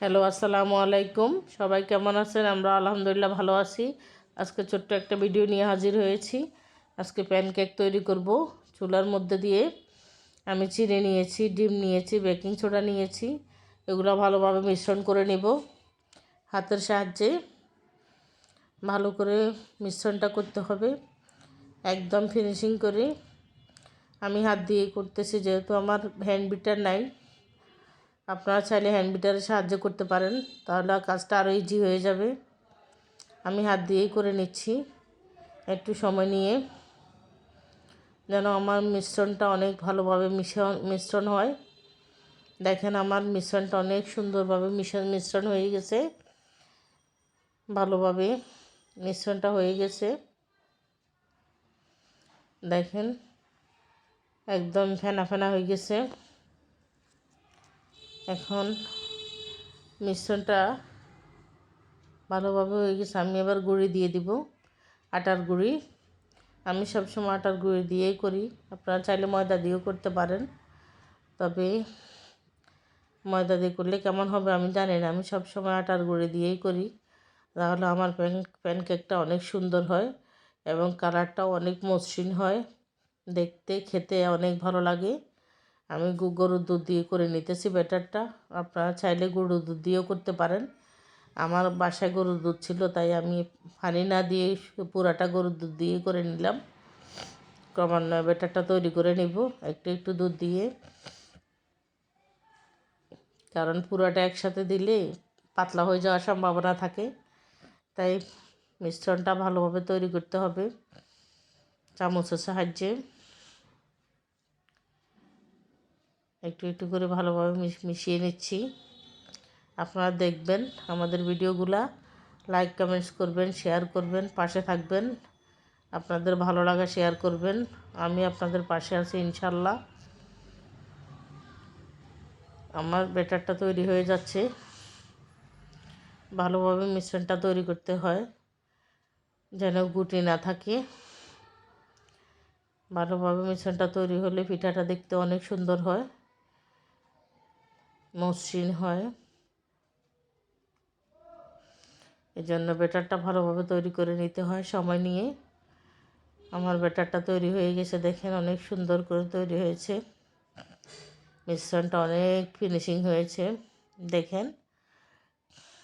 Hello, আসসালামু আলাইকুম। সবাই কেমন আছেন? আমরা আলহামদুলিল্লাহ ভালো আছি। আজকে ছোট্ট একটা ভিডিও নিয়ে হাজির হয়েছি। আজকে প্যানকেক তৈরি করব। চুলার মধ্যে দিয়ে আমি চিনি নিয়েছি, ডিম নিয়েছি, বেকিং সোডা নিয়েছি। এগুলো ভালোভাবে মিশ্রণ করে নেব। হাতের সাহায্যে ভালো করে মিশ্রণটা করতে হবে। একদম ফিনিশিং করে আমি হাত দিয়ে করতেছি, যেহেতু আমার হ্যান্ড বিটার নাই। আপনারা চাইলে হ্যান্ড বিটারে সাহায্য করতে পারেন, তাহলে কাজটা আরও ইজি হয়ে যাবে। আমি হাত দিয়েই করে নিচ্ছি, একটু সময় নিয়ে। যেন আমার মিশ্রণটা অনেক ভালোভাবে মিশ্রণ মিশ্রণ হয়। দেখেন আমার মিশ্রণটা অনেক সুন্দরভাবে মিশ্রণ মিশ্রণ হয়ে গেছে। ভালোভাবে মিশ্রণটা হয়ে গেছে। দেখেন, একদম ফেনা ফেনা হয়ে গেছে। এখন মিশ্রণটা ভালোভাবে হয়ে গেছে। আমি এবার গুঁড়ি দিয়ে দিব। আটার গুঁড়ি। আমি সবসময় আটার গুঁড়ি দিয়েই করি। আপনারা চাইলে ময়দা দিয়েও করতে পারেন। তবে ময়দা দিয়ে করলে কেমন হবে আমি জানি না। আমি সবসময় আটার গুঁড়ি দিয়েই করি। তাহলে আমার প্যান, প্যানকেকটা অনেক সুন্দর হয় এবং কালারটাও অনেক মসৃণ হয়। দেখতে, খেতে অনেক ভালো লাগে। আমি গরুর দুধ দিয়ে করে নিতেছি ব্যাটারটা। আপনারা চাইলে গরুর দুধ দিয়েও করতে পারেন। আমার বাসায় গরুর দুধ ছিল, তাই আমি পানি না দিয়ে পুরাটা গরুর দুধ দিয়ে করে নিলাম। ক্রমান্বয়ে ব্যাটারটা তৈরি করে নিব, একটু একটু দুধ দিয়ে। কারণ পুরাটা একসাথে দিলে পাতলা হয়ে যাওয়ার সম্ভাবনা থাকে। তাই মিশ্রণটা ভালোভাবে তৈরি করতে হবে। চামচের সাহায্যে। একটু একটু করে ভালোভাবে মিশিয়ে নিচ্ছি। আপনারা দেখবেন আমাদের ভিডিওগুলা। লাইক কমেন্টস করবেন শেয়ার করবেন, পাশে থাকবেন। আপনাদের ভালো লাগা শেয়ার করবেন। আমি আপনাদের পাশে আছি ইনশাল্লাহ আমার ব্যাটারটা তৈরি হয়ে যাচ্ছে। ভালোভাবে মিশ্রণটা তৈরি করতে হয়। যেন গুটি না থাকে। ভালোভাবে মিশ্রণটা তৈরি হলে পিঠাটা দেখতে অনেক সুন্দর হয়। মসৃণ হয়। এই জন্য ব্যাটারটা ভালোভাবে তৈরি করে নিতে হয় সময় নিয়ে। আমার ব্যাটারটা তৈরি হয়ে গেছে, দেখেন অনেক সুন্দর করে তৈরি হয়েছে। মিশ্রণটা অনেক ফিনিশিং হয়েছে, দেখেন।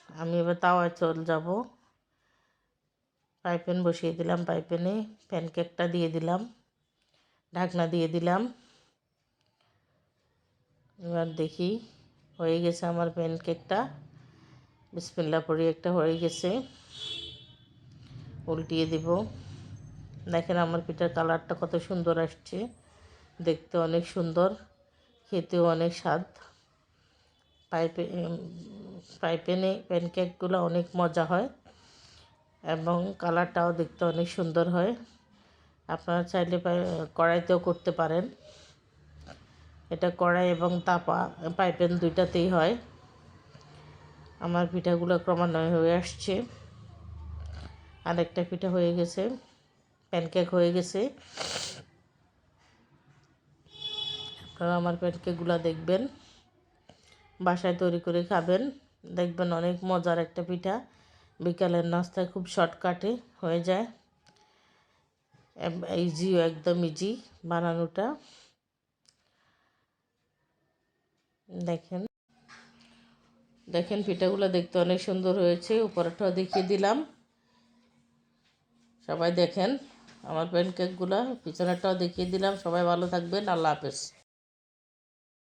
আমি এবার তাওয়ায় চল যাব। পাইপেন বসিয়ে দিলাম পাইপেনে প্যানকেকটা দিয়ে দিলাম, ঢাকনা দিয়ে দিলাম। এবার দেখি হয়ে গেছে আমার প্যানকেকটা বিসমিল্লা পরি একটা হয়ে গেছে। উল্টিয়ে দিব। দেখেন আমার পিঠার কালারটা কত সুন্দর আসছে। দেখতে অনেক সুন্দর, খেতেও অনেক স্বাদ। পাইপে পাইপেনে প্যানকেকগুলো অনেক মজা হয় এবং কালারটাও দেখতে অনেক সুন্দর হয়। আপনারা চাইলে কড়াইতেও করতে পারেন। এটা কড়াই এবং তাপা পাইপেন দুইটাতেই হয়। আমার পিঠাগুলো ক্রমান্বয়ে হয়ে আসছে। আরেকটা পিঠা হয়ে গেছে প্যানকেক হয়ে গেছে। আপনারা আমার প্যানকেকগুলো দেখবেন, বাসায় তৈরি করে খাবেন। দেখবেন অনেক মজার একটা পিঠা। বিকালের নাস্তায় খুব শর্টকাটে হয়ে যায়। ইজিও একদম ইজি বানানোটা। দেখেন। দেখেন, পিঠাগুলো দেখতে অনেক সুন্দর হয়েছে। উপরেটাও দেখিয়ে দিলাম। সবাই দেখেন, আমার প্যানকেকগুলো পিছনেরটাও দেখিয়ে দিলাম। সবাই ভালো থাকবেন। আল্লাহ হাফেজ।